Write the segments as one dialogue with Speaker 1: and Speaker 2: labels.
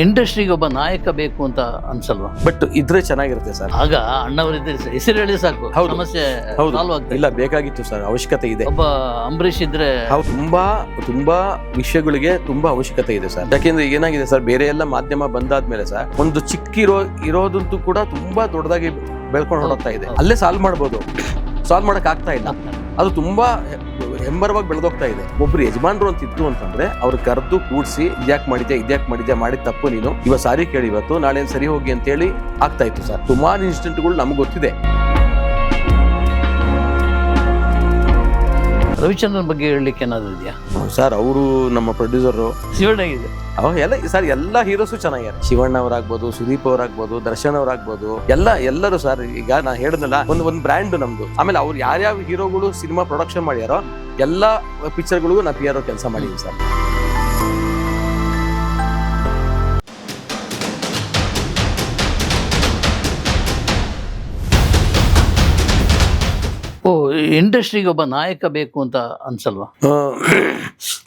Speaker 1: ಇಂಡಸ್ಟ್ರಿಗೆ ಒಬ್ಬ ನಾಯಕ ಬೇಕು ಅಂತ ಅನ್ಸಲ್ವಾ?
Speaker 2: ಬಟ್ ಇದ್ರೆ ಚೆನ್ನಾಗಿರುತ್ತೆ ಸರ್.
Speaker 1: ಆಗ ಅಣ್ಣವರಿದ್ರೆ ಹೆಸರು ಹೇಳಿ ಸಾಕು.
Speaker 2: ಹೌದು.
Speaker 1: ಸಮಸ್ಯೆ
Speaker 2: ಹೌದು.
Speaker 1: ಸಾಲ್ವ್ ಆಗ್ತದೆ
Speaker 2: ಇಲ್ಲ ಬೇಕಾಗಿತ್ತು ಸರ್. ಅವಶ್ಯಕತೆ ಇದೆ.
Speaker 1: ಒಬ್ಬ ಅಂಬರೀಷ್ ಇದ್ರೆ
Speaker 2: ಹೌದು. ತುಂಬಾ ತುಂಬಾ ವಿಷಯಗಳಿಗೆ ತುಂಬಾ ಅವಶ್ಯಕತೆ ಇದೆ ಸರ್. ಯಾಕೆಂದ್ರೆ ಏನಾಗಿದೆ ಸರ್ ಬೇರೆ ಎಲ್ಲ ಮಾಧ್ಯಮ ಬಂದಾದ್ಮೇಲೆ ಸರ್ ಒಂದು ಚಿಕ್ಕ ಇರೋ ಇರೋದಂತೂ ಕೂಡ ತುಂಬಾ ದೊಡ್ಡದಾಗಿ ಬೆಳ್ಕೊಂಡು ಹೊರಡ್ತಾ ಇದೆ. ಅಲ್ಲೇ ಸಾಲ್ವ್ ಮಾಡ್ಬೋದು. ಸಾಲ್ವ್ ಮಾಡಕ್ ಆಗ್ತಾ ಇಲ್ಲ ಅದು ತುಂಬಾ ಹೆ- ಹೆಮ್ಮರವಾಗಿ ಬೆಳೆದೋಗ್ತಾ ಇದೆ. ಒಬ್ರು ಯಜಮಾನ್ರು ಅಂತ ಇತ್ತು ಅಂತಂದ್ರೆ ಅವ್ರು ಕರೆದು ಕೂಡಿಸಿ ಇದ್ಯಾಕ್ ಮಾಡಿದ್ಯಾ ಇದ್ಯಾಕ್ ಮಾಡಿದ್ಯಾ ಮಾಡಿದ ತಪ್ಪು ನೀನು. ಇವಾಗ ಸಾರಿ ಕೇಳಿ ಇವತ್ತು ನಾಳೆ ಸರಿ ಹೋಗಿ ಅಂತೇಳಿ ಆಗ್ತಾ ಇತ್ತು ಸರ್. ಸುಮಾರು ಇನ್ಸಿಡೆಂಟ್ಗಳು ನಮ್ಗೆ ಗೊತ್ತಿದೆ.
Speaker 1: ರವಿಚಂದ್ರನ್ ಬಗ್ಗೆ ಹೇಳಲಿಕ್ಕೆ ಏನಾದ್ರು ಇದೆಯಾ?
Speaker 2: ಸರ್ ಅವರು ನಮ್ಮ ಪ್ರೊಡ್ಯೂಸರು
Speaker 1: ಶಿವಣ್ಣ ಇದೆ
Speaker 2: ಎಲ್ಲ ಸರ್ ಎಲ್ಲ ಹೀರೋಸು ಚೆನ್ನಾಗಿದೆ ಶಿವಣ್ಣ ಅವರಾಗ್ಬೋದು ಸುದೀಪ್ ಅವರಾಗ್ಬೋದು ದರ್ಶನ್ ಅವರಾಗ್ಬೋದು. ಎಲ್ಲ ಎಲ್ಲರೂ ಸರ್ ಈಗ ನಾ ಹೇಳಿದ್ನಲ್ಲ ಒಂದು ಒಂದು ಬ್ರ್ಯಾಂಡ್ ನಮ್ದು. ಆಮೇಲೆ ಅವ್ರು ಯಾರ್ಯಾವ ಹೀರೋಗಳು ಸಿನಿಮಾ ಪ್ರೊಡಕ್ಷನ್ ಮಾಡ್ಯಾರೋ ಎಲ್ಲ ಪಿಕ್ಚರ್ಗಳಿಗೂ ನಾ ಪಿ ಆರ್ ಕೆಲಸ ಮಾಡಿದ್ದೀನಿ ಸರ್.
Speaker 1: ಓ ಇಂಡಸ್ಟ್ರಿಗೆ ಒಬ್ಬ ನಾಯಕ ಬೇಕು ಅಂತ ಅನ್ಸಲ್ವಾ?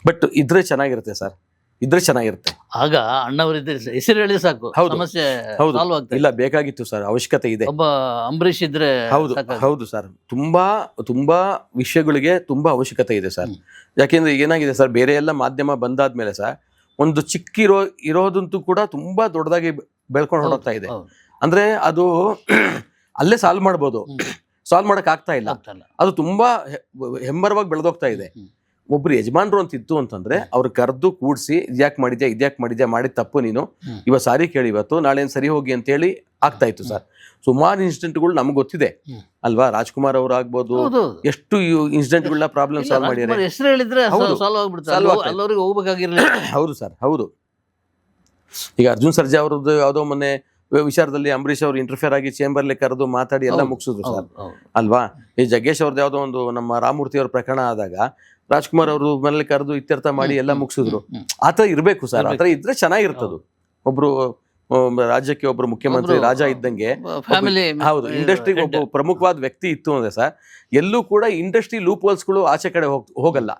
Speaker 2: ಬಟ್ ಇದ್ರೆ ಚೆನ್ನಾಗಿರುತ್ತೆ ಸರ್. ಇದ್ರೆ ಚೆನ್ನಾಗಿರುತ್ತೆ
Speaker 1: ಆಗ ಅಣ್ಣವರಿದ್ರೆ ಹೆಸರು ಹೇಳಿ ಸಾಕು
Speaker 2: ಹೌದು.
Speaker 1: ಸಮಸ್ಯೆ
Speaker 2: ಹೌದು.
Speaker 1: ಸಾಲ್ವ್ ಆಗ್ತದೆ
Speaker 2: ಇಲ್ಲ ಬೇಕಾಗಿತ್ತು ಸರ್ ಅವಶ್ಯಕತೆ ಇದೆ
Speaker 1: ಒಬ್ಬ ಅಂಬರೀಷ್ ಇದ್ರೆ
Speaker 2: ಹೌದು
Speaker 1: ಸಾಕಾಗುತ್ತೆ.
Speaker 2: ಹೌದು ಸರ್ ತುಂಬಾ ತುಂಬಾ ವಿಷಯಗಳಿಗೆ ತುಂಬಾ ಅವಶ್ಯಕತೆ ಇದೆ ಸರ್
Speaker 1: ಯಾಕೆಂದ್ರೆ
Speaker 2: ಯಾಕೆಂದ್ರೆ ಏನಾಗಿದೆ ಸರ್ ಬೇರೆ ಎಲ್ಲ ಮಾಧ್ಯಮ ಬಂದಾದ್ಮೇಲೆ ಸರ್ ಒಂದು ಚಿಕ್ಕ ಇರೋ ಇರೋದಂತೂ ಕೂಡ ತುಂಬಾ ದೊಡ್ಡದಾಗಿ ಬೆಳ್ಕೊಂಡು ಹೊರಡ್ತಾ ಇದೆ
Speaker 1: ಹೌದು.
Speaker 2: ಅಂದ್ರೆ ಅದು ಅಲ್ಲೇ ಸಾಲ್ವ್ ಮಾಡ್ಬೋದು ಸಾಲ್ವ್ ಮಾಡಕ್ ಆಗ್ತಾ ಇಲ್ಲ
Speaker 1: ಆಗ್ತಾ ಇಲ್ಲ.
Speaker 2: ಅದು ತುಂಬಾ ಹೆ- ಹೆಮ್ಮರವಾಗಿ ಬೆಳೆದೋಗ್ತಾ ಇದೆ
Speaker 1: ಹ್ಮ್.
Speaker 2: ಒಬ್ರು ಯಜಮಾನ್ರು ಅಂತ ಇತ್ತು ಅಂತಂದ್ರೆ ಅವ್ರು ಕರೆದು ಕೂಡಿಸಿ ಇದ್ಯಾಕ್ ಮಾಡಿದ್ಯಾ ಇದ್ಯಾಕ್ ಮಾಡಿದ್ಯಾ ಮಾಡಿದ ತಪ್ಪು ನೀನು. ಇವತ್ತು ಸಾರಿ ಕೇಳಿ ಇವತ್ತು ನಾಳೆ ಸರಿ ಹೋಗಿ ಅಂತೇಳಿ ಆಗ್ತಾ ಇತ್ತು ಸರ್. ಸುಮಾರು ಇನ್ಸಿಡೆಂಟ್ಗಳು ನಮ್ಗೆ ಗೊತ್ತಿದೆ. ಅಲ್ವಾ? ರಾಜ್ಕುಮಾರ್ ಅವ್ರು ಆಗ್ಬೋದು ಎಷ್ಟು ಇನ್ಸಿಡೆಂಟ್ಗಳನ್ನ ಪ್ರಾಬ್ಲಮ್ ಸಾಲ್ವ್ ಮಾಡಿದ್ದಾರೆ
Speaker 1: ಹೆಸರು ಹೇಳಿದ್ರೆ
Speaker 2: ಹೌದು ಸರ್ ಹೌದು. ಈಗ ಅರ್ಜುನ್ ಸರ್ಜಾ ಅವ್ರದ್ದು ಯಾವುದೋ ಮೊನ್ನೆ ವಿಚಾರದಲ್ಲಿ ಅಂಬರೀಶ್ ಅವರು ಇಂಟರ್ಫಿಯರ್ ಆಗಿ ಚೇಂಬರ್ಲಿ ಕರೆದು ಮಾತಾಡಿ ಎಲ್ಲ. ಮುಗಿಸಿದ್ರು ಸರ್. ಅಲ್ವಾ? ಈ ಜಗ್ಗೇಶ್ ಅವ್ರದ್ದು ಯಾವುದೋ ಒಂದು ನಮ್ಮ ರಾಮಮೂರ್ತಿ ಅವ್ರ ಪ್ರಕರಣ ಆದಾಗ ರಾಜ್ಕುಮಾರ್ ಅವರು ಮನೇಲಿ ಕರೆದು ಇತ್ಯರ್ಥ ಮಾಡಿ ಎಲ್ಲ ಮುಗಿಸಿದ್ರು.
Speaker 1: ಆ
Speaker 2: ಆತರ ಇರಬೇಕು ಸರ್
Speaker 1: ಆ
Speaker 2: ಆತರ ಇದ್ರೆ ಚೆನ್ನಾಗಿರ್ತದು. ಒಬ್ರು ರಾಜ್ಯಕ್ಕೆ ಒಬ್ರು ಮುಖ್ಯಮಂತ್ರಿ ರಾಜ ಇದ್ದಂಗೆ ಹೌದು ಇಂಡಸ್ಟ್ರಿಗೆ ಒಬ್ಬ ಪ್ರಮುಖವಾದ ವ್ಯಕ್ತಿ ಇತ್ತು ಅಂದ್ರೆ ಸರ್ ಎಲ್ಲೂ ಕೂಡ ಇಂಡಸ್ಟ್ರಿ ಲೂಪ್ ಹೋಲ್ಸ್ಗಳು ಆಚೆ ಕಡೆ ಹೋಗ್ ಹೋಗಲ್ಲ.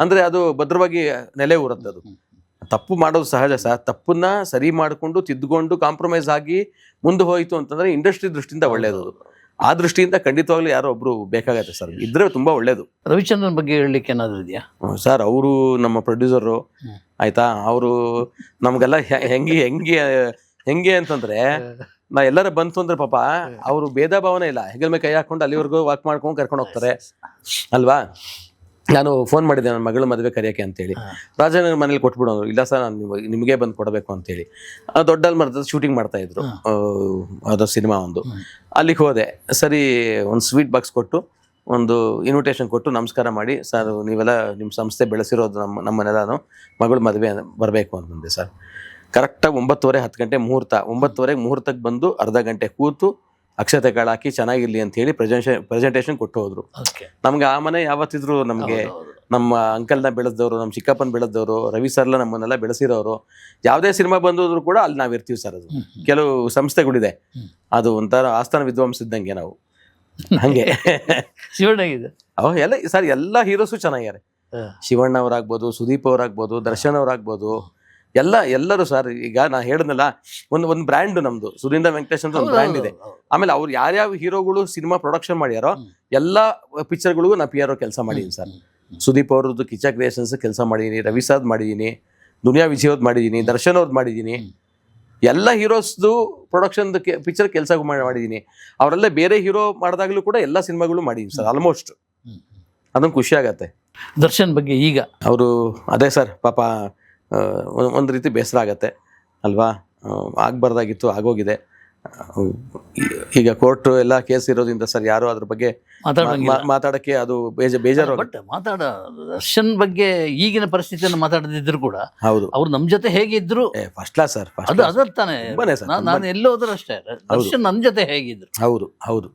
Speaker 2: ಅಂದ್ರೆ ಅದು ಭದ್ರವಾಗಿ ನೆಲೆ ಊರುತ್ತೆ ಅದು. ತಪ್ಪು ಮಾಡೋದು ಸಹಜ ಸರ್ ತಪ್ಪನ್ನ ಸರಿ ಮಾಡಿಕೊಂಡು ತಿದ್ದುಕೊಂಡು ಕಾಂಪ್ರಮೈಸ್ ಆಗಿ ಮುಂದೆ ಹೋಯ್ತು ಅಂತಂದ್ರೆ ಇಂಡಸ್ಟ್ರಿ ದೃಷ್ಟಿಯಿಂದ ಒಳ್ಳೇದು. ಆ ದೃಷ್ಟಿಯಿಂದ ಖಂಡಿತವಾಗ್ಲೂ ಯಾರೋ ಒಬ್ರು ಬೇಕಾಗತ್ತೆ ಸರ್. ಇದ್ರೆ ತುಂಬಾ ಒಳ್ಳೇದು.
Speaker 1: ರವಿಚಂದ್ರನ್ ಬಗ್ಗೆ ಹೇಳಲಿಕ್ಕೆ ಏನಾದ್ರು ಇದೆಯಾ?
Speaker 2: ಸರ್ ಅವರು ನಮ್ಮ ಪ್ರೊಡ್ಯೂಸರು. ಆಯ್ತಾ? ಅವರು ನಮ್ಗೆಲ್ಲ ಹೆಂಗೆ ಹೆಂಗೆ ಹೆಂಗೆ ಅಂತಂದ್ರೆ ನಾ ಎಲ್ಲರ ಬಂತು ಅಂದ್ರೆ ಪಾಪ ಅವರು ಭೇದ ಭಾವನೆ ಇಲ್ಲ. ಹೆಗಲ್ ಮೇಲೆ ಕೈ ಹಾಕೊಂಡು ಅಲ್ಲಿವರೆಗೂ ವಾಕ್ ಮಾಡ್ಕೊಂಡು ಕರ್ಕೊಂಡು ಹೋಗ್ತಾರೆ. ಅಲ್ವಾ? ನಾನು ಫೋನ್ ಮಾಡಿದೆ ನನ್ನ ಮಗಳು ಮದುವೆ ಕರೆಯೋಕೆ ಅಂತೇಳಿ.
Speaker 1: ಹಾ.
Speaker 2: ರಾಜನಗರ ಮನೇಲಿ ಕೊಟ್ಬಿಡೋರು ಇಲ್ಲ ಸರ್ ನಾನು ನಿಮಗೆ ನಿಮಗೆ ಬಂದು ಕೊಡಬೇಕು ಅಂತೇಳಿ. ಆ, ದೊಡ್ಡಲ್ ಮರದ ಶೂಟಿಂಗ್ ಮಾಡ್ತಾ ಇದ್ರು. ಅದು ಸಿನಿಮಾ ಒಂದು. ಅಲ್ಲಿಗೆ ಹೋದೆ. ಸರಿ ಒಂದು ಸ್ವೀಟ್ ಬಾಕ್ಸ್ ಕೊಟ್ಟು ಒಂದು ಇನ್ವಿಟೇಷನ್ ಕೊಟ್ಟು ನಮಸ್ಕಾರ ಮಾಡಿ ಸರ್ ನೀವೆಲ್ಲ ನಿಮ್ಮ ಸಂಸ್ಥೆ ಬೆಳೆಸಿರೋದು ನಮ್ಮ ನಮ್ಮನ್ನೆಲ್ಲಾನು ಮಗಳು ಮದುವೆ ಬರಬೇಕು ಅಂತಂದೆ ಸರ್. ಕರೆಕ್ಟಾಗಿ ಒಂಬತ್ತುವರೆ ಹತ್ತು ಗಂಟೆ ಮುಹೂರ್ತ ಒಂಬತ್ತುವರೆಗೆ ಮುಹೂರ್ತಕ್ಕೆ ಬಂದು ಅರ್ಧ ಗಂಟೆ ಕೂತು ಅಕ್ಷತೆ ಕಾಳು ಹಾಕಿ ಚೆನ್ನಾಗಿರ್ಲಿ ಅಂತ ಹೇಳಿ ಪ್ರೆಸೆಂಟೇಷನ್ ಪ್ರೆಸೆಂಟೇಷನ್ ಕೊಟ್ಟು ಹೋದ್ರು ನಮ್ಗೆ ಆ ಮನೆ ಯಾವತ್ತಿದ್ರು ನಮಗೆ ನಮ್ಮ ಅಂಕಲ್ನ ಬೆಳೆದವರು ನಮ್ಮ ಚಿಕ್ಕಪ್ಪನ ಬೆಳೆದವರು ರವಿ ಸರ್ಲ ನಮ್ಮನ್ನೆಲ್ಲ ಬೆಳೆಸಿರೋರು ಯಾವುದೇ ಸಿನಿಮಾ ಬಂದಿದ್ರು ಕೂಡ ಅಲ್ಲಿ ನಾವು ಇರ್ತೀವಿ ಸರ್ ಅದು. ಕೆಲವು ಸಂಸ್ಥೆಗಳಿದೆ. ಅದು ಒಂಥರ ಆಸ್ಥಾನ ವಿದ್ವಾಂಸ ಇದ್ದಂಗೆ ನಾವು. ಹಂಗೆ. ಅವ ಎಲ್ಲ ಸರ್ ಎಲ್ಲ ಹೀರೋಸು ಚೆನ್ನಾಗ್ಯಾರೆ. ಶಿವಣ್ಣ ಅವರಾಗ್ಬೋದು ಸುದೀಪ್ ಅವರಾಗ್ಬೋದು ದರ್ಶನ್ ಅವರಾಗ್ಬೋದು. ಎಲ್ಲ ಎಲ್ಲರೂ ಸರ್ ಈಗ ನಾನು ಹೇಳಿದ್ನಲ್ಲ ಒಂದು ಒಂದು ಬ್ರ್ಯಾಂಡ್ ನಮ್ದು ಸುರೇಂದ್ರ ವೆಂಕಟೇಶ್ ಅಂತ ಒಂದು ಬ್ರ್ಯಾಂಡ್ ಇದೆ. ಆಮೇಲೆ ಅವ್ರು ಯಾರ್ಯಾವ ಹೀರೋಗಳು ಸಿನಿಮಾ ಪ್ರೊಡಕ್ಷನ್ ಮಾಡ್ಯಾರೋ. ಎಲ್ಲ ಪಿಕ್ಚರ್ಗಳಿಗೂ ನಾ ಪಿ ಆರ್ ಕೆಲಸ ಮಾಡಿದ್ದೀನಿ ಸರ್ ಸುದೀಪ್ ಅವ್ರದ್ದು ಕಿಚ್ಚ ಕ್ರಿಯೇಷನ್ಸ್ ಕೆಲಸ ಮಾಡಿದ್ದೀನಿ ರವಿ ಸಾದ್ ಮಾಡಿದ್ದೀನಿ ದುನಿಯಾ ವಿಜಯ್ ಅವ್ರದ್ದು ಮಾಡಿದ್ದೀನಿ ದರ್ಶನ್ ಅವ್ರದ್ದು ಮಾಡಿದ್ದೀನಿ. ಎಲ್ಲ ಹೀರೋಸ್ದು ಪ್ರೊಡಕ್ಷನ್ ಪಿಕ್ಚರ್ ಕೆಲಸ ಮಾಡಿದ್ದೀನಿ ಅವರೆಲ್ಲ ಬೇರೆ ಹೀರೋ ಮಾಡಿದಾಗಲೂ ಕೂಡ ಎಲ್ಲ ಸಿನಿಮಾಗಳು ಮಾಡಿದ್ದೀನಿ ಸರ್ ಆಲ್ಮೋಸ್ಟ್. ಅದೊಂದು ಖುಷಿ ಆಗತ್ತೆ.
Speaker 1: ದರ್ಶನ್ ಬಗ್ಗೆ ಈಗ?
Speaker 2: ಅವರು ಅದೇ ಸರ್ ಪಾಪ ಒಂದ್- ರೀತಿ ಬೇಸರ ಆಗತ್ತೆ ಅಲ್ವಾ? ಆಗಬಾರ್ದಾಗಿತ್ತು ಆಗೋಗಿದೆ. ಈಗ ಕೋರ್ಟ್ ಎಲ್ಲ ಕೇಸ್ ಇರೋದ್ರಿಂದ ಸರ್ ಯಾರು ಅದ್ರ ಬಗ್ಗೆ ಮಾತಾಡಕ್ಕೆ ಅದು ಬೇಜ ಬೇಜಾರು
Speaker 1: ಬಟ್ ಮಾತಾಡ ರಷ್ಯನ್ ಬಗ್ಗೆ ಈಗಿನ ಪರಿಸ್ಥಿತಿಯನ್ನು ಮಾತಾಡದಿದ್ರು ಕೂಡ
Speaker 2: ಹೌದು.
Speaker 1: ಅವ್ರು ನಮ್ ಜೊತೆ ಹೇಗಿದ್ರು
Speaker 2: ಫಸ್ಟ್ ಕ್ಲಾಸ್ ಸರ್
Speaker 1: ಅದು ಅದ್ರ ತಾನೆ.
Speaker 2: ತುಂಬಾನೇ ಸರ್,
Speaker 1: ನಾನ್- ಎಲ್ಲೋದ್ರು ಅಷ್ಟೇ ರಷ್ಯನ್ ನಮ್ ಜೊತೆ ಹೇಗಿದ್ರು.
Speaker 2: ಹೌದು ಹೌದು.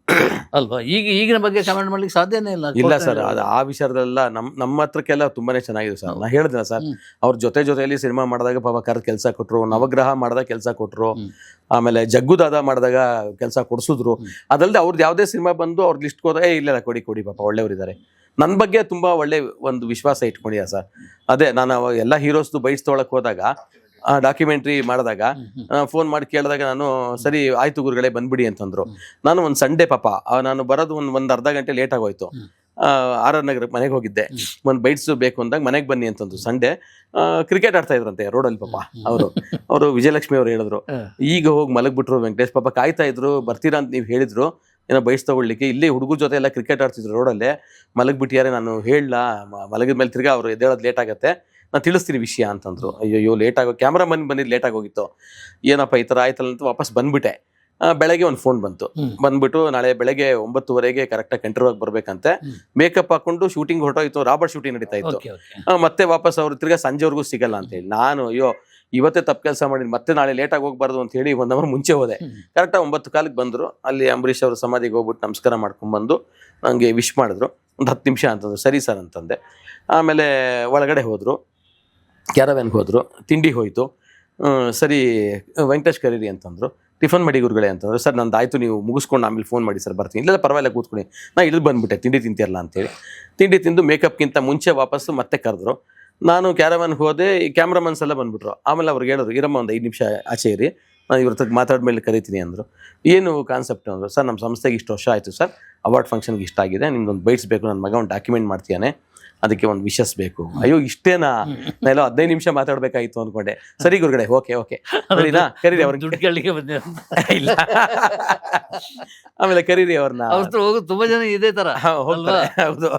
Speaker 1: ಅಲ್ವಾ? ಈಗ ಈಗಿನ ಬಗ್ಗೆ ಕಮೆಂಟ್ ಮಾಡ್ಲಿಕ್ಕೆ ಸಾಧ್ಯನೇ ಇಲ್ಲ.
Speaker 2: ಇಲ್ಲ ಸರ್ ಅದು ಆ ವಿಚಾರದಲ್ಲ ನಮ್ ನಮ್ಮ ಹತ್ರಕ್ಕೆಲ್ಲ ತುಂಬಾನೇ ಚೆನ್ನಾಗಿದೆ ಸರ್ ನಾ ಹೇಳಿದ್ನ ಸರ್. ಅವ್ರ ಜೊತೆ ಜೊತೆಯಲ್ಲಿ ಸಿನಿಮಾ ಮಾಡಿದಾಗ ಪಾಪ ಕರೆದ ಕೆಲಸ ಕೊಟ್ರು ನವಗ್ರಹ ಮಾಡಿದಾಗ ಕೆಲಸ ಕೊಟ್ರು. ಆಮೇಲೆ ಜಗ್ಗುದಾದ ಮಾಡಿದಾಗ ಕೆಲಸ ಕೊಡಿಸಿದ್ರು. ಅದಲ್ಲದೆ ಅವ್ರದ್ದು ಯಾವುದೇ ಸಿನಿಮಾ ಬಂದು ಅವ್ರ ಲಿಸ್ಟ್ ಹೋದಾಗ ಏ ಇಲ್ಲ ಇಲ್ಲ, ಕೊಡಿ ಕೊಡಿ ಪಾಪ ಒಳ್ಳೆಯವರಿದ್ದಾರೆ ನನ್ನ ಬಗ್ಗೆ ತುಂಬಾ ಒಳ್ಳೆ ಒಂದು ವಿಶ್ವಾಸ ಇಟ್ಕೊಂಡಿದ್ದ ಸರ್? ಅದೇ ನಾನು ಅವಾಗ ಎಲ್ಲ ಹೀರೋಸ್ದು ಬೈಸ್ ತೊಗೊಳಕ್ ಹೋದಾಗ ಡಾಕ್ಯುಮೆಂಟ್ರಿ ಮಾಡಿದಾಗ ಫೋನ್ ಮಾಡಿ ಕೇಳಿದಾಗ ನಾನು ಸರಿ ಆಯ್ತು ಗುರುಗಳೇ ಬಂದ್ಬಿಡಿ ಅಂತಂದ್ರು. ನಾನು ಒಂದು ಸಂಡೇ ಪಾಪ ನಾನು ಬರೋದು ಒಂದು ಒಂದು ಅರ್ಧ ಗಂಟೆ ಲೇಟ್ ಆಗೋಯ್ತು. ಆರ್ ಆರ್ ನಗರಕ್ಕೆ ಮನೆಗೆ ಹೋಗಿದ್ದೆ. ಒಂದು ಬೈಟ್ಸ್ ಬೇಕು ಅಂದಾಗ ಮನೆಗೆ ಬನ್ನಿ ಅಂತಂದ್ರು ಸಂಡೆ. ಕ್ರಿಕೆಟ್ ಆಡ್ತಾ ಇದ್ರಂತೆ ರೋಡಲ್ಲಿ ಪಾಪ ಅವರು. ಅವರು ವಿಜಯಲಕ್ಷ್ಮಿ ಅವರು ಹೇಳಿದ್ರು ಈಗ ಹೋಗಿ ಮಲಗ್ಬಿಟ್ರು ವೆಂಕಟೇಶ್ ಪಾಪ ಕಾಯ್ತಾ ಇದ್ರು ಬರ್ತೀರಾ ಅಂತ ನೀವು ಹೇಳಿದ್ರು. ಏನೋ ಬೈಸ್ ತಗೊಳ್ಳಿಕ್ಕೆ. ಇಲ್ಲಿ ಹುಡುಗರ ಜೊತೆ ಎಲ್ಲ ಕ್ರಿಕೆಟ್ ಆಡ್ತಿದ್ರು ರೋಡಲ್ಲೇ ಮಲಗಿಬಿಟ್ಟಿಯಾರೆ ನಾನು ಹೇಳಲ್ಲ ಮಲಗಿದ ಮೇಲೆ ತಿರ್ಗಾ ಅವರು ಎದ್ದೇಳೋದು ಲೇಟ್ ಆಗುತ್ತೆ. ನಾನು ತಿಳಿಸ್ತೀನಿ ವಿಷಯ ಅಂತಂದ್ರು. ಅಯ್ಯೋ ಲೇಟ್ ಆಗೋ ಕ್ಯಾಮ್ರಾಮನ್ ಬಂದಿದ್ದು ಲೇಟ್ ಆಗೋಗಿತ್ತು ಏನಪ್ಪ ಈ ಥರ ಆಯ್ತಲ್ಲ ಅಂತ ವಾಪಸ್ ಬಂದ್ಬಿಟ್ಟೆ. ಬೆಳಗ್ಗೆ ಒಂದು ಫೋನ್ ಬಂತು. ಬಂದ್ಬಿಟ್ಟು ನಾಳೆ ಬೆಳಗ್ಗೆ ಒಂಬತ್ತುವರೆಗೆ ಕರೆಕ್ಟಾಗಿ ಕಂಟ್ರೋಲ್ ಬರ್ಬೇಕಂತೆ. ಮೇಕಪ್ ಹಾಕೊಂಡು ಶೂಟಿಂಗ್ ಹೊರಟೋಯ್ತು ರಾಬರ್ಟ್ ಶೂಟಿಂಗ್ ನಡೀತಾ ಇತ್ತು. ಮತ್ತೆ ವಾಪಸ್ ಅವ್ರು ತಿರ್ಗಾ ಸಂಜೆವರೆಗೂ ಸಿಗಲ್ಲ ಅಂತ ಹೇಳಿ. ನಾನು ಅಯ್ಯೋ ಇವತ್ತೇ ತಪ್ಪು ಕೆಲಸ ಮಾಡಿ ಮತ್ತೆ ನಾಳೆ ಲೇಟಾಗಿ ಹೋಗ್ಬಾರ್ದು ಅಂತ ಹೇಳಿ ಒಂದ್ ಅವರ್ ಮುಂಚೆ ಹೋದೆ.
Speaker 1: ಕರೆಕ್ಟ್
Speaker 2: ಕರೆಕ್ಟಾಗಿ ಒಂಬತ್ತು ಕಾಲಕ್ಕೆ ಬಂದ್ರು. ಅಲ್ಲಿ ಅಂಬರೀಷ್ ಅವ್ರ ಸಮಾಧಿಗೆ ಹೋಗ್ಬಿಟ್ಟು ನಮಸ್ಕಾರ ಮಾಡ್ಕೊಂಡ್ಬಂದು ನನಗೆ ವಿಶ್ ಮಾಡಿದ್ರು. ಒಂದು ಹತ್ತು ನಿಮಿಷ ಅಂತಂದ್ರು. ಸರಿ ಸರ್ ಅಂತಂದೆ. ಆಮೇಲೆ ಒಳಗಡೆ ಹೋದರು. ಕ್ಯಾರವ್ಯಾನ್ಗೆ ಹೋದ್ರು. ತಿಂಡಿ ಹೋಯ್ತು. ಸರಿ ವೆಂಕಟೇಶ್ ಕರೀರಿ ಅಂತಂದ್ರು. ಟಿಫನ್ ಮಾಡಿ ಗುರುಗಳೇ ಅಂತಂದ್ರು ಸರ್ ನಂದು ಆಯಿತು ನೀವು ಮುಗಿಸ್ಕೊಂಡು ಆಮೇಲೆ ಫೋನ್ ಮಾಡಿ ಸರ್, ಬರ್ತೀನಿ. ಇಲ್ಲ ಪರವಾಗಿಲ್ಲ, ಕೂತ್ಕೊಳ್ಳಿ. ನಾ ಇಳಿದು ಬಂದುಬಿಟ್ಟೆ, ತಿಂಡಿ ತಿಂತಿರಲ್ಲ ಅಂತೇಳಿ. ತಿಂಡಿ ತಿಂದು ಮೇಕಪ್ಗಿಂತ ಮುಂಚೆ ವಾಪಸ್ಸು ಮತ್ತೆ ಕರೆದ್ರು. ನಾನು ಕ್ಯಾರವನ್ಗೆ ಹೋದೆ ಈ ಕ್ಯಾಮ್ರಾಮನ್ಸ್ ಎಲ್ಲ ಬಂದುಬಿಟ್ರು. ಆಮೇಲೆ ಅವ್ರಿಗೆ ಹೇಳಿದ್ರು, ಇರಮ್ಮ, ಒಂದು ಐದು ನಿಮಿಷ ಆಚೆ ಇರಿ. ನಾನು ಇವ್ರ ಹತ್ರ ಮಾತಾಡ್ಮೇಲೆ ಕರಿತೀನಿ ಅಂದರು. ಏನು ಕಾನ್ಸೆಪ್ಟ್ ಅಂದರು, ಸರ್ ನಮ್ಮ ಸಂಸ್ಥೆಗೆ ಇಷ್ಟು ವರ್ಷ ಆಯಿತು ಸರ್. ಅವಾರ್ಡ್ ಫಂಕ್ಷನ್ಗೆ ಇಷ್ಟ ಆಗಿದೆ. ನಿಮ್ದೊಂದು ಬೈಟ್ಸ್ ಬೇಕು ನನ್ನ ಮಗ ಒಂದು ಡಾಕ್ಯುಮೆಂಟ್ ಮಾಡ್ತೀಯಾನೆ. ಅದಕ್ಕೆ ಒಂದು ವಿಶಸ್ ಬೇಕು. ಅಯ್ಯೋ ಇಷ್ಟೇನಾ? ನಾನು ಎಲ್ಲೋ ಹದಿನೈದು ನಿಮಿಷ ಮಾತಾಡ್ಬೇಕಾಯ್ತು ಅನ್ಕೊಂಡೆ. ಸರಿ ಗುರುಗಡೆ ಓಕೆ ಓಕೆ ಸರಿನಾ? ಕರೀರಿ
Speaker 1: ಅವ್ರ ದುಡ್ಡುಗಳಿಗೆ ಬಂದೆ.
Speaker 2: ಇಲ್ಲ. ಆಮೇಲೆ ಕರೀರಿ ಅವ್ರನ್ನ.
Speaker 1: ಹೋಗು ತುಂಬಾ ಜನ ಇದೇ ತರ.
Speaker 2: ಹೌದು.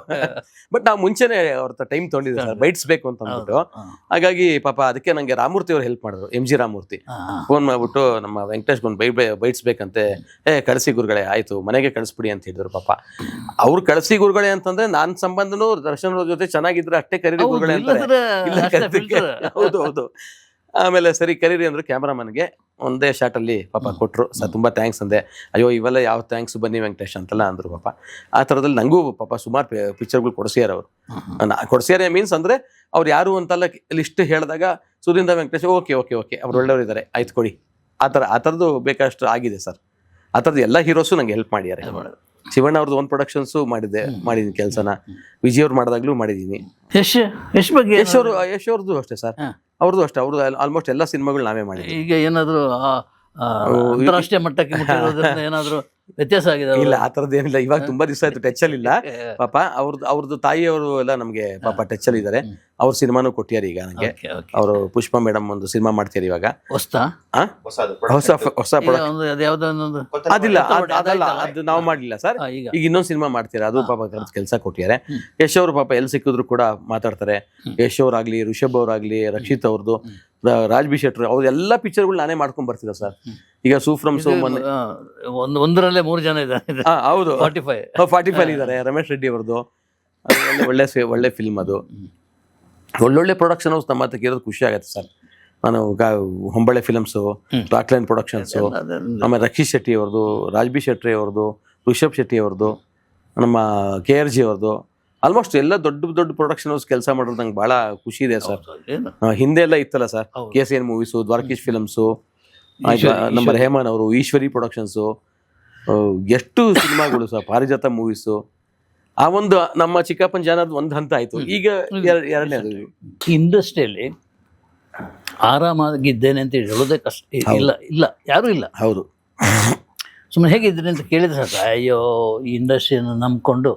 Speaker 2: ಬಟ್ ನಾವು ಮುಂಚೆನೆ ಅವ್ರ ಟೈಮ್ ತೊಗೊಂಡಿದ್ದೆ ಸರ್. ಬೈಟ್ಸ್ ಬೇಕು ಅಂತ ಅಂದ್ಬಿಟ್ಟು ಹಾಗಾಗಿ ಪಾಪ ಅದಕ್ಕೆ ನಂಗೆ ರಾಮೂರ್ತಿ ಅವ್ರು ಹೆಲ್ಪ್ ಮಾಡಿದ್ರು ಎಂ ಜಿ ರಾಮೂರ್ತಿ. ಫೋನ್ ಮಾಡ್ಬಿಟ್ಟು ನಮ್ಮ ವೆಂಕಟೇಶ್ ಬಂದು ಬೈ ಬೈಟ್ಸ್ ಬೇಕಂತೆ ಏ ಕಳಿಸಿ ಗುರುಗಳೇ ಆಯ್ತು ಮನೆಗೆ ಕಳಿಸ್ಬಿಡಿ ಅಂತ ಹೇಳಿದ್ರು ಪಾಪ. ಅವ್ರು ಕಳಿಸಿ ಗುರುಗಳೇ ಅಂತಂದ್ರೆ ನಾನ್ ಸಂಬಂಧನೂ ದರ್ಶನ್ ಜೊತೆ ಚೆನ್ನಾಗಿದ್ರೆ ಅಷ್ಟೇ ಕರೀರಿ ಗುರುಗಳೇ ಅಂತಾರೆ. ಇಲ್ಲ ಹೌದು ಹೌದು. ಆಮೇಲೆ ಸರಿ ಕರೀರಿ ಅಂದ್ರೆ ಕ್ಯಾಮ್ರಾಮನ್ಗೆ ಒಂದೇ ಶಾಟ್ ಅಲ್ಲಿ ಪಾಪ ಕೊಟ್ರು. ಸರ್ ತುಂಬಾ ಥ್ಯಾಂಕ್ಸ್ ಅಂದೆ. ಅಯ್ಯೋ ಇವೆಲ್ಲ ಯಾವ ಥ್ಯಾಂಕ್ಸ್ ಬನ್ನಿ ವೆಂಕಟೇಶ್ ಅಂತೆಲ್ಲ ಅಂದ್ರು ಪಾಪ. ಆ ಥರದಲ್ಲಿ ನಂಗೂ ಪಾಪ ಸುಮಾರು ಪಿಕ್ಚರ್ಗಳು ಕೊಡಿಸ್ಯಾರ ಅವರು. ಕೊಡಿಸ್ಯಾರ ಮೀನ್ಸ್ ಅಂದ್ರೆ ಅವ್ರು ಯಾರು ಅಂತೆಲ್ಲ ಲಿಸ್ಟ್ ಹೇಳಿದಾಗ Sudhindra Venkatesh okay okay okay ಅವ್ರು ಒಳ್ಳೆಯವರು ಇದ್ದಾರೆ ಆಯ್ತು ಕೊಡಿ. ಆ ಥರ ಆ ಥರದ್ದು ಬೇಕಷ್ಟು ಆಗಿದೆ ಸರ್. ಆ ಥರದ್ದು ಎಲ್ಲ ಹೀರೋಸು ನಂಗೆ ಹೆಲ್ಪ್ ಮಾಡಿದ್ದಾರೆ ಶಿವಣ್ಣ ಅವ್ರದ್ದು ಒಂದು ಪ್ರೊಡಕ್ಷನ್ಸು ಮಾಡಿದ್ದೆ ಮಾಡಿದ್ದೀನಿ ಕೆಲಸನ. ವಿಜಯ್ ಅವ್ರು ಮಾಡಿದಾಗ್ಲೂ ಮಾಡಿದ್ದೀನಿ
Speaker 1: ಯಶ್ ಯಶ್ ಬಗ್ಗೆ
Speaker 2: ಯಶ್ ಅವರು ಯಶ್ ಅವ್ರದ್ದು ಅಷ್ಟೇ ಸರ್. ಅವ್ರದ್ದು ಅಷ್ಟೇ ಅವ್ರದ್ದು ಆಲ್ಮೋಸ್ಟ್ ಎಲ್ಲ ಸಿನಿಮಾಗಳು ನಾವೇ ಮಾಡಿದ್ವಿ.
Speaker 1: ಈಗ ಏನಾದರೂ ಅಂತಾರಾಷ್ಟ್ರೀಯ ಮಟ್ಟಕ್ಕೆ ಏನಾದ್ರು ವ್ಯತ್ಯಾಸ ಆಗಿದೆ
Speaker 2: ಇಲ್ಲ ಆ ಥರದ್ದು ಏನಿಲ್ಲ. ಇವಾಗ ತುಂಬಾ ದಿವಸ ಆಯ್ತು ಟಚ್ ಅಲ್ಲಿ ಇಲ್ಲ. ಪಾಪ ಅವ್ರದ್ದು ಅವ್ರದ್ದು ತಾಯಿಯವರು ಎಲ್ಲ ನಮ್ಗೆ ಪಾಪ ಟಚ್ ಅಲ್ಲಿ ಇದ್ದಾರೆ. ಅವ್ರ ಸಿನಿಮಾನು ಕೊಟ್ಟಿದ್ದಾರೆ ಈಗ ನನಗೆ. ಅವರು ಪುಷ್ಪ ಮೇಡಮ್ ಒಂದು ಸಿನಿಮಾ ಮಾಡ್ತಾರೆ ಇವಾಗ.
Speaker 1: ಹೊಸ್ತಾ
Speaker 2: ಆ? ಹೊಸ ಹೊಸ
Speaker 1: ಈಗ ಅದು ಯಾವ್ದೋ ಒಂದೊಂದು
Speaker 2: ಅದಿಲ್ಲ ಅದ್- ಅದಲ್ಲ ಅದು ನಾವು ಮಾಡ್ಲಿಲ್ಲ ಸರ್.
Speaker 1: ಆ, ಈಗ.
Speaker 2: ಈಗ ಇನ್ನೊಂದು ಸಿನಿಮಾ ಮಾಡ್ತೀರಾ ಅದು ಪಾಪ ಕೆಲಸ ಕೊಟ್ಟಿದ್ದಾರೆ. ಯಶ್ ಅವರು ಪಾಪ ಎಲ್ಲಿ ಸಿಕ್ಕಿದ್ರು ಕೂಡ ಮಾತಾಡ್ತಾರೆ. ಯಶ್ ಅವ್ರಾಗ್ಲಿ ಋಷಭ್ ಅವ್ರಾಗ್ಲಿ ರಕ್ಷಿತ್ ಅವ್ರದ್ದು ರ- ರಾಜ್ ಬಿ ಶೆಟ್ರು ಅವ್ರ ಎಲ್ಲ ಪಿಕ್ಚರ್ಗಳು ನಾನೇ ಮಾಡ್ಕೊಂಡ್ ಬರ್ತಿದ್ದೆ ಸರ್. ಈಗ ಸೂಫ್ರಮ್ ಸೋಮನ್ ಮೊನ್ನೆ
Speaker 1: ಒಂದು ಒಂದರಲ್ಲೇ ಮೂರು ಜನ ಇದ್ದಾರೆ.
Speaker 2: ಹೌದು.
Speaker 1: ಫಾರ್ಟಿ ಫೈವ್
Speaker 2: ಫಾರ್ಟಿ ಫೈವ್ ಇದ್ದಾರೆ ರಮೇಶ್ ರೆಡ್ಡಿ ಅವ್ರದ್ದು ಅದು ಒಳ್ಳೆ ಒಳ್ಳೆ ಫಿಲ್ಮ್ ಅದು. ಒಳ್ಳೊಳ್ಳೆ ಪ್ರೊಡಕ್ಷನ್ ಹೌಸ್ ನಮ್ಮ ಹತ್ರಕ್ಕೆ ಇರೋದು ಖುಷಿ ಆಗುತ್ತೆ ಸರ್. ನಾನು ಗಾ- ಹೊಂಬಳೆ ಫಿಲಮ್ಸು ರಾಕ್ಲೈನ್ ಪ್ರೊಡಕ್ಷನ್ಸು ಆಮೇಲೆ ರಕ್ಷಿತ್ ಶೆಟ್ಟಿ ಅವ್ರದ್ದು ರಾಜ್ಬಿ ಶೆಟ್ಟಿ ಅವ್ರದ್ದು ಋಷಭ್ ಶೆಟ್ಟಿ ಅವ್ರದ್ದು ನಮ್ಮ ಕೆ ಆರ್ ಜಿ ಅವ್ರದ್ದು ಆಲ್ಮೋಸ್ಟ್ ಎಲ್ಲ ದೊಡ್ಡ ದೊಡ್ಡ ಪ್ರೊಡಕ್ಷನ್ ಹೌಸ್ ಕೆಲಸ ಮಾಡೋದು ನಂಗೆ ಭಾಳ ಖುಷಿ ಇದೆ ಸರ್. ಆ, ಹಿಂದೆ ಎಲ್ಲ ಇತ್ತಲ್ಲ ಸರ್.
Speaker 1: ಹೌದು.
Speaker 2: K C N movies Dwarakish films ನಮ್ಮ ರೆಹಮಾನ್ ಅವರು ಈಶ್ವರಿ ಪ್ರೊಡಕ್ಷನ್ಸು ಎಷ್ಟು ಸಿನಿಮಾಗಳು ಸರ್ ಪಾರಿಜಾತ ಮೂವೀಸು ಆ ಒಂದು ನಮ್ಮ ಚಿಕ್ಕಪ್ಪನ ಜನದ ಒಂದು ಹಂತ ಆಯ್ತು. ಈಗ ಎರಡನೇ
Speaker 1: ಇಂಡಸ್ಟ್ರಿಯಲ್ಲಿ ಆರಾಮಾಗಿದ್ದೇನೆ ಅಂತ ಹೇಳೋದೇ ಕಷ್ಟ. ಇಲ್ಲ ಇಲ್ಲ ಯಾರೂ ಇಲ್ಲ.
Speaker 2: ಹೌದು.
Speaker 1: ಸುಮ್ಮನೆ ಹೇಗಿದ್ರಿ ಅಂತ ಕೇಳಿದ್ರೆ ಸರ್ ಅಯ್ಯೋ ಈ ಇಂಡಸ್ಟ್ರಿಯನ್ನು ನಂಬ್ಕೊಂಡು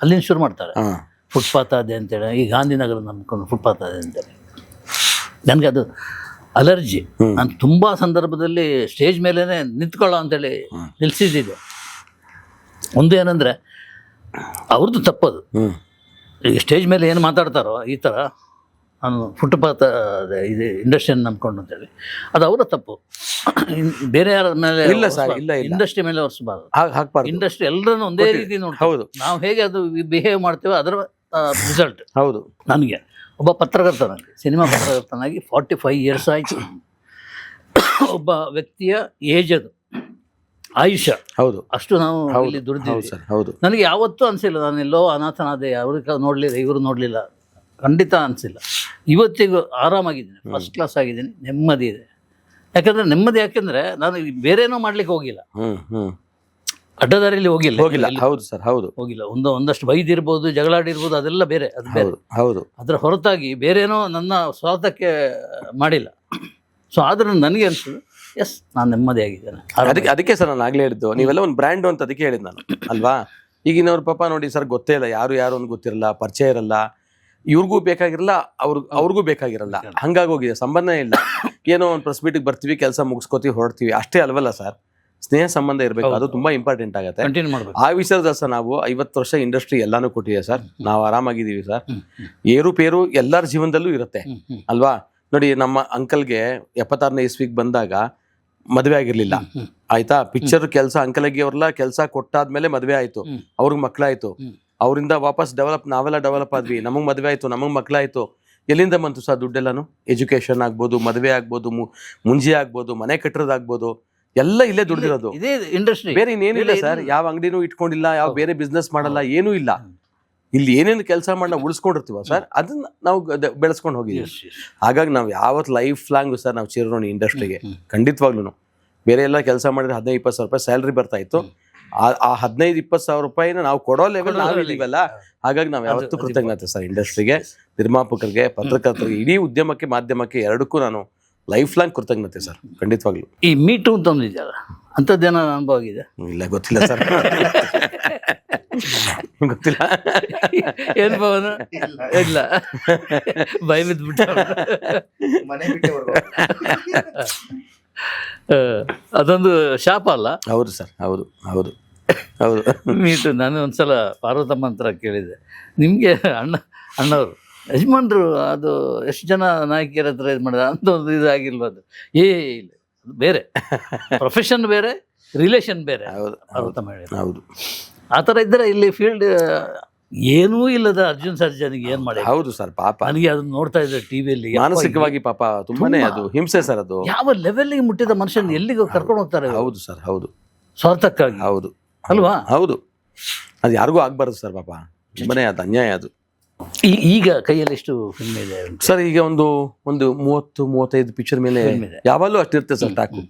Speaker 1: ಅಲ್ಲಿಂದ ಶುರು ಮಾಡ್ತಾರೆ. ಫುಟ್ಪಾತ್ ಅದೇ ಅಂತೇಳಿ ಈ ಗಾಂಧಿನಗರ ನಂಬ್ಕೊಂಡು ಫುಟ್ಪಾತ್ ಅದೇ ಅಂತೇಳಿ ನನಗೆ ಅದು ಅಲರ್ಜಿ. ನಾನು ತುಂಬ ಸಂದರ್ಭದಲ್ಲಿ ಸ್ಟೇಜ್ ಮೇಲೇ ನಿಂತ್ಕೊಳ್ಳೋ ಅಂತೇಳಿ ನಿಲ್ಸಿದ್ದಿದೆ ಒಂದು ಏನಂದರೆ ಅವ್ರದ್ದು ತಪ್ಪದು. ಈಗ ಸ್ಟೇಜ್ ಮೇಲೆ ಏನು ಮಾತಾಡ್ತಾರೋ ಈ ಥರ ನಾನು ಫುಟ್ಪಾತ್ ಇದು ಇಂಡಸ್ಟ್ರಿಯನ್ನು ನಂಬ್ಕೊಂಡು ಅಂತೇಳಿ ಅದು ಅವರ ತಪ್ಪು. ಬೇರೆ ಯಾರ ಮೇಲೆ
Speaker 2: ಇಲ್ಲ ಸರ್ ಇಲ್ಲ.
Speaker 1: ಇಂಡಸ್ಟ್ರಿ ಮೇಲೆ ಹೊರಿಸಬಾರ್ದು.
Speaker 2: ಹಾಗೆ ಹಾಕ್ಬಾರ್ದು.
Speaker 1: ಇಂಡಸ್ಟ್ರಿ ಎಲ್ಲರನ್ನು ಒಂದೇ ರೀತಿ ನೋಡಿ
Speaker 2: ಹೌದು.
Speaker 1: ನಾವು ಹೇಗೆ ಅದು ಬಿಹೇವ್ ಮಾಡ್ತೇವೆ ಅದರ ರಿಸಲ್ಟ್
Speaker 2: ಹೌದು.
Speaker 1: ನನಗೆ. ಒಬ್ಬ ಪತ್ರಕರ್ತನಾಗಿ ಸಿನಿಮಾ ಪತ್ರಕರ್ತನಾಗಿ ಫಾರ್ಟಿ ಫೈವ್ ಇಯರ್ಸ್ ಆಯಿತು. ಒಬ್ಬ ವ್ಯಕ್ತಿಯ ಏಜ್ ಅದು. ಆಯುಷ್ಯ.
Speaker 2: ಹೌದು.
Speaker 1: ಅಷ್ಟು ನಾವು ಇಲ್ಲಿ ದುಡಿದೀವಿ
Speaker 2: ಸರ್ ಹೌದು.
Speaker 1: ನನಗೆ ಯಾವತ್ತೂ ಅನಿಸಿಲ್ಲ ನಾನು ಎಲ್ಲೋ ಅನಾಥನಾದೆ ಅವ್ರಿಗೆ ನೋಡಲಿಲ್ಲ ಇವರು ನೋಡಲಿಲ್ಲ. ಖಂಡಿತ ಅನಿಸಿಲ್ಲ. ಇವತ್ತಿಗೂ ಆರಾಮಾಗಿದ್ದೀನಿ ಫಸ್ಟ್ ಕ್ಲಾಸ್ ಆಗಿದ್ದೀನಿ ನೆಮ್ಮದಿ ಇದೆ. ಯಾಕಂದರೆ ನೆಮ್ಮದಿ ಯಾಕೆಂದರೆ ನಾನು ಬೇರೇನೋ ಮಾಡ್ಲಿಕ್ಕೆ ಹೋಗಿಲ್ಲ. ಅಡ್ಡದಾರಿಯಲ್ಲಿ ಹೋಗಿಲ್ಲ.
Speaker 2: ಹೋಗಿಲ್ಲ. ಹೌದು ಸರ್ ಹೌದು.
Speaker 1: ಹೋಗಿಲ್ಲ. ಒಂದು ಒಂದಷ್ಟು ಬೈದಿರ್ಬೋದು ಜಗಳಾಡಿರ್ಬೋದು ಅದೆಲ್ಲ ಬೇರೆ ಅದು ಬೇರೆ.
Speaker 2: ಹೌದು
Speaker 1: ಅದರ ಹೊರತಾಗಿ ಬೇರೇನೋ ನನ್ನ ಸ್ವಾರ್ಥಕ್ಕೆ ಮಾಡಿಲ್ಲ. ಸೊ ಆದ್ರೆ ನನಗೆ ಅನ್ಸುದು ಎಸ್ ನಾನು ನೆಮ್ಮದಿಯಾಗಿದ್ದೇನೆ
Speaker 2: ಅದಕ್ಕೆ ಅದಕ್ಕೆ ಸರ್ ನಾನು ಆಗಲೇ ಹೇಳಿದ್ದು ನೀವೆಲ್ಲ ಒಂದು ಬ್ರ್ಯಾಂಡ್ ಅಂತ ಅದಕ್ಕೆ ಹೇಳಿದ್ದು ನಾನು ಅಲ್ವಾ? ಈಗಿನವ್ರ ಪಾಪ ನೋಡಿ ಸರ್ ಗೊತ್ತೇ ಇಲ್ಲ ಯಾರು ಯಾರು ಅಂತ ಗೊತ್ತಿರಲ್ಲ ಪರಿಚಯ ಇರಲ್ಲ ಇವ್ರಿಗೂ ಬೇಕಾಗಿರಲ್ಲ ಅವ್ರ ಅವ್ರಿಗೂ ಬೇಕಾಗಿರಲ್ಲ. ಹಂಗಾಗಿ ಹೋಗಿದೆ ಸಂಬಂಧ ಇಲ್ಲ. ಏನೋ ಒಂದು ಪ್ರೆಸ್ ಮೀಟಿಗೆ ಬರ್ತೀವಿ ಕೆಲಸ ಮುಗಿಸ್ಕೋತೀವಿ ಹೊರಡ್ತೀವಿ. ಅಷ್ಟೇ ಅಲ್ವಲ್ಲ ಸರ್? ಸ್ನೇಹ ಸಂಬಂಧ ಇರಬೇಕು ಅದು ತುಂಬಾ ಇಂಪಾರ್ಟೆಂಟ್ ಆಗುತ್ತೆ.
Speaker 1: ಕಂಟಿನ್ಯೂ ಮಾಡ್ಬೇಕು.
Speaker 2: ಆ ವಿಚಾರದಲ್ಲಿ ಸರ್ ನಾವು ಐವತ್ತು ವರ್ಷ ಇಂಡಸ್ಟ್ರಿ ಎಲ್ಲಾನು ಕೊಟ್ಟಿದೆ ಸರ್. ನಾವು ಆರಾಮಾಗಿದ್ದೀವಿ ಸರ್. ಏರುಪೇರು ಎಲ್ಲರ ಜೀವನದಲ್ಲೂ ಇರುತ್ತೆ. ಅಲ್ವಾ? ನೋಡಿ ನಮ್ಮ ಅಂಕಲ್ಗೆ ಎಪ್ಪತ್ತಾರನೇ ಇಸ್ವಿಗೆ ಬಂದಾಗ ಮದುವೆ ಆಗಿರ್ಲಿಲ್ಲ. ಆಯ್ತಾ? ಪಿಕ್ಚರ್ ಕೆಲಸ ಅಂಕಲಗಿ ಅವ್ರಲ್ಲ ಕೆಲಸ ಕೊಟ್ಟಾದ್ಮೇಲೆ ಮದುವೆ ಆಯ್ತು. ಅವ್ರಿಗೆ ಮಕ್ಕಳಾಯ್ತು. ಅವರಿಂದ ವಾಪಸ್ ಡೆವಲಪ್ ನಾವೆಲ್ಲ ಡೆವಲಪ್ ಆದ್ವಿ. ನಮಗ್ ಮದುವೆ ಆಯ್ತು ನಮಗ್ ಮಕ್ಕಳಾಯ್ತು. ಎಲ್ಲಿಂದ ಬಂತು ಸರ್ ದುಡ್ಡೆಲ್ಲಾನು? ಎಜುಕೇಶನ್ ಆಗ್ಬೋದು ಮದುವೆ ಆಗ್ಬೋದು ಮುಂಜಿ ಆಗ್ಬೋದು ಮನೆ ಕಟ್ಟೋದಾಗ್ಬೋದು ಎಲ್ಲ ಇಲ್ಲೇ ದುಡ್ದಿರೋದು.
Speaker 1: ಇದೇ ಇಂಡಸ್ಟ್ರಿ
Speaker 2: ಬೇರೆ ಇನ್ನೇನಿಲ್ಲ ಸರ್. ಯಾವ ಅಂಗಡಿನೂ ಇಟ್ಕೊಂಡಿಲ್ಲ ಯಾವ ಬೇರೆ ಬಿಸ್ನೆಸ್ ಮಾಡಲ್ಲ ಏನೂ ಇಲ್ಲ. ಇಲ್ಲಿ ಏನೇನು ಕೆಲಸ ಮಾಡಿ ನಾವು ಉಳಿಸ್ಕೊಂಡಿರ್ತೀವ ಸರ್ ಅದನ್ನ ನಾವು ಬೆಳೆಸ್ಕೊಂಡು ಹೋಗಿದ್ದೀವಿ. ಹಾಗಾಗಿ ನಾವು ಯಾವತ್ತು ಲೈಫ್ ಲಾಂಗ್ ಸರ್ ನಾವು ಚಿರೋಣಿ ಇಂಡಸ್ಟ್ರಿಗೆ ಖಂಡಿತವಾಗ್ಲೂ ಬೇರೆ ಎಲ್ಲ ಕೆಲಸ ಮಾಡಿದ್ರೆ ಹದಿನೈದು ಇಪ್ಪತ್ತು ಸಾವಿರ ರೂಪಾಯಿ ಸ್ಯಾಲ್ರಿ ಬರ್ತಾ ಇತ್ತು. ಆ- ಆ ಹದಿನೈದು ಇಪ್ಪತ್ತು ಸಾವಿರ ರೂಪಾಯಿನ ನಾವು ಕೊಡೋ ಲೆವೆಲ್ ನಾವು ಇದೀವಲ್ಲ ಹಾಗಾಗಿ ನಾವು ಯಾವತ್ತೂ ಕೃತಜ್ಞತೆ ಸರ್ ಇಂಡಸ್ಟ್ರಿಗೆ ನಿರ್ಮಾಪಕರಿಗೆ ಪತ್ರಕರ್ತರಿಗೆ ಇಡೀ ಉದ್ಯಮಕ್ಕೆ ಮಾಧ್ಯಮಕ್ಕೆ ಎರಡಕ್ಕೂ ನಾನು ಲೈಫ್ ಲಾಂಗ್ ಕೃತಜ್ಞತೆ ಸರ್ ಖಂಡಿತವಾಗ್ಲೂ.
Speaker 1: ಈ ಮೀಟು ಅಂತ ಒಂದಿದೆಯಲ್ಲ ಅಂಥದ್ದೇನೋ ಅನುಭವ ಆಗಿದೆ.
Speaker 2: ಇಲ್ಲ ಗೊತ್ತಿಲ್ಲ ಸರ್ ಗೊತ್ತಿಲ್ಲ.
Speaker 1: ಏನು ಭವನ? ಇಲ್ಲ. ಭಯ ಬಿದ್ದುಬಿಟ್ಟು ಅದೊಂದು ಶಾಪ ಅಲ್ಲ?
Speaker 2: ಹೌದು ಸರ್ ಹೌದು ಹೌದು ಹೌದು.
Speaker 1: ಮೀಟು ನಾನು ಒಂದ್ಸಲ ಪಾರ್ವತಮ್ಮ ಹತ್ರ ಕೇಳಿದೆ ನಿಮಗೆ ಅಣ್ಣ ಅಣ್ಣವರು ಯಜಮಾನ್ರು ಅದು ಎಷ್ಟು ಜನ ನಾಯಕಿಯರ ಹತ್ರ ಇದು ಮಾಡಿದ? ಅಂತ ಒಂದು ಇದಾಗಿಲ್ವ ಅದು. ಏ ಇಲ್ಲ. ಅದು ಬೇರೆ. ಪ್ರೊಫೆಷನ್ ಬೇರೆ ರಿಲೇಷನ್ ಬೇರೆ.
Speaker 2: ಹೌದು ಹೌದು.
Speaker 1: ಪಾರ್ವತಮ್ಮ
Speaker 2: ಹೌದು.
Speaker 1: ಆ ಥರ ಇದ್ದರೆ ಇಲ್ಲಿ ಫೀಲ್ಡ್ ಏನೂ ಇಲ್ಲದ ಅರ್ಜುನ್ ಸರ್ಜನಿಗೆ ಏನು ಮಾಡಿ
Speaker 2: ಹೌದು ಸರ್ ಪಾಪ.
Speaker 1: ನನಗೆ ಅದನ್ನ ನೋಡ್ತಾ ಇದ್ದೆ ಟಿವಿಯಲ್ಲಿ
Speaker 2: ಮಾನಸಿಕವಾಗಿ ಪಾಪ ತುಂಬಾನೇ ಅದು ಹಿಂಸೆ ಸರ್ ಅದು.
Speaker 1: ಯಾವ ಲೆವೆಲ್ಗೆ ಮುಟ್ಟಿದ ಮನುಷ್ಯನ ಎಲ್ಲಿಗೆ ಕರ್ಕೊಂಡು ಹೋಗ್ತಾರೆ
Speaker 2: ಹೌದು ಸರ್ ಹೌದು.
Speaker 1: ಸ್ವಾರ್ಥಕ್ಕಾಗಿ.
Speaker 2: ಹೌದು.
Speaker 1: ಅಲ್ವಾ?
Speaker 2: ಹೌದು. ಅದು ಯಾರಿಗೂ ಆಗ್ಬಾರ್ದು ಸರ್ ಪಾಪ. ತುಂಬಾನೇ ಅದು ಅನ್ಯಾಯ ಅದು.
Speaker 1: ಈಗ ಕೈಯಲ್ಲಿ ಎಷ್ಟು ಫಿಲ್ಮ್ ಇದೆ
Speaker 2: ಸರ್ ಈಗ ಒಂದು ಒಂದು ಮೂವತ್ತು ಮೂವತ್ತೈದು ಪಿಕ್ಚರ್ ಮೇಲೆ ಯಾವಾಗಲೂ ಅಷ್ಟು ಅಷ್ಟಿರುತ್ತೆ ಸರ್ ಟಾಕು.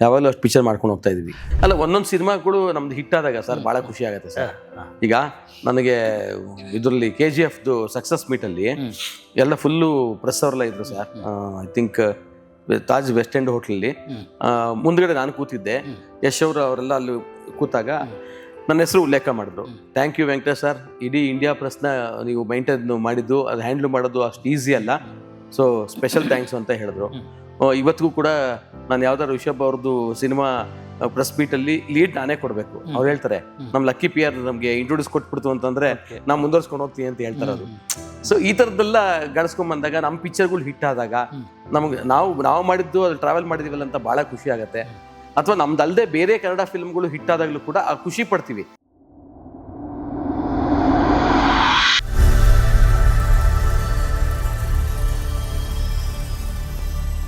Speaker 2: ಯಾವಾಗಲೂ ಅಷ್ಟು ಪಿಕ್ಚರ್ ಮಾಡ್ಕೊಂಡು ಹೋಗ್ತಾ ಇದೀವಿ ಅಲ್ಲ ಒಂದೊಂದು ಸಿನಿಮಾ ಕೂಡ ನಮ್ದು ಹಿಟ್ ಆದಾಗ ಸರ್ ಭಾಳ ಖುಷಿ ಆಗುತ್ತೆ ಸರ್. ಈಗ ನನಗೆ ಇದರಲ್ಲಿ ಕೆ ಜಿ ಎಫ್ದು ಸಕ್ಸಸ್ ಮೀಟಲ್ಲಿ. ಎಲ್ಲ ಫುಲ್ಲು ಪ್ರೆಸ್ ಅವರೆಲ್ಲ ಇದ್ರು sir. I think Taj West End ಹೋಟ್ಲಲ್ಲಿ. ಮುಂದ್ಗಡೆ ನಾನು ಕೂತಿದ್ದೆ. ಯಶ್ ಅವರು ಅವರೆಲ್ಲ ಅಲ್ಲಿ ಕೂತಾಗ ನನ್ನ ಹೆಸರು ಉಲ್ಲೇಖ ಮಾಡಿದ್ರು. ಥ್ಯಾಂಕ್ ಯು ವೆಂಕಟೇಶ್ ಸರ್ ಇಡೀ ಇಂಡಿಯಾ ಪ್ರೆಸ್ನ ನೀವು ಮೈಂಟೈನ್ ಮಾಡಿದ್ದು ಅದು ಹ್ಯಾಂಡ್ಲ್ ಮಾಡೋದು ಅಷ್ಟು ಈಸಿ ಅಲ್ಲ. ಸೊ ಸ್ಪೆಷಲ್ ಥ್ಯಾಂಕ್ಸ್ ಅಂತ ಹೇಳಿದ್ರು. ಇವತ್ತಿಗೂ ಕೂಡ ನಾನು ಯಾವ್ದಾದ್ರು ರಿಷಬ್ ಅವ್ರದ್ದು ಸಿನಿಮಾ ಪ್ರೆಸ್ ಅಲ್ಲಿ ಲೀಡ್ ನಾನೇ ಕೊಡಬೇಕು. ಅವ್ರು ಹೇಳ್ತಾರೆ
Speaker 1: ನಮ್
Speaker 2: ನಮ್ಮ ಲಕ್ಕಿ ಪಿ ಆರ್ ನಮಗೆ ಇಂಟ್ರೊಡ್ಯೂಸ್ ಕೊಟ್ಬಿಡ್ತು ಅಂತಂದ್ರೆ
Speaker 1: ನಾನು
Speaker 2: ನಾವು ಮುಂದುವರ್ಸ್ಕೊಂಡು ಹೋಗ್ತೀವಿ ಅಂತ ಹೇಳ್ತಾರೆ ಅದು ಸೊ ಈ ಥರದ್ದೆಲ್ಲ ಗಳಿಸ್ಕೊಂಡ್ ಬಂದಾಗ ನಮ್ಮ ಪಿಕ್ಚರ್ಗಳು ಹಿಟ್ ಆದಾಗ. ನಮಗೆ ನಾವು ನಾವು ಮಾಡಿದ್ದು ಅದು ಟ್ರಾವೆಲ್ ಮಾಡಿದೀವಲ್ಲ ಅಂತ ಭಾಳ ಖುಷಿ ಆಗುತ್ತೆ. ಅಥವಾ ನಮ್ದಲ್ಲದೆ ಬೇರೆ ಕನ್ನಡ ಫಿಲ್ಮ್ಗಳು ಹಿಟ್ ಆದಾಗಲೂ ಕೂಡ ಖುಷಿ ಪಡ್ತೀವಿ.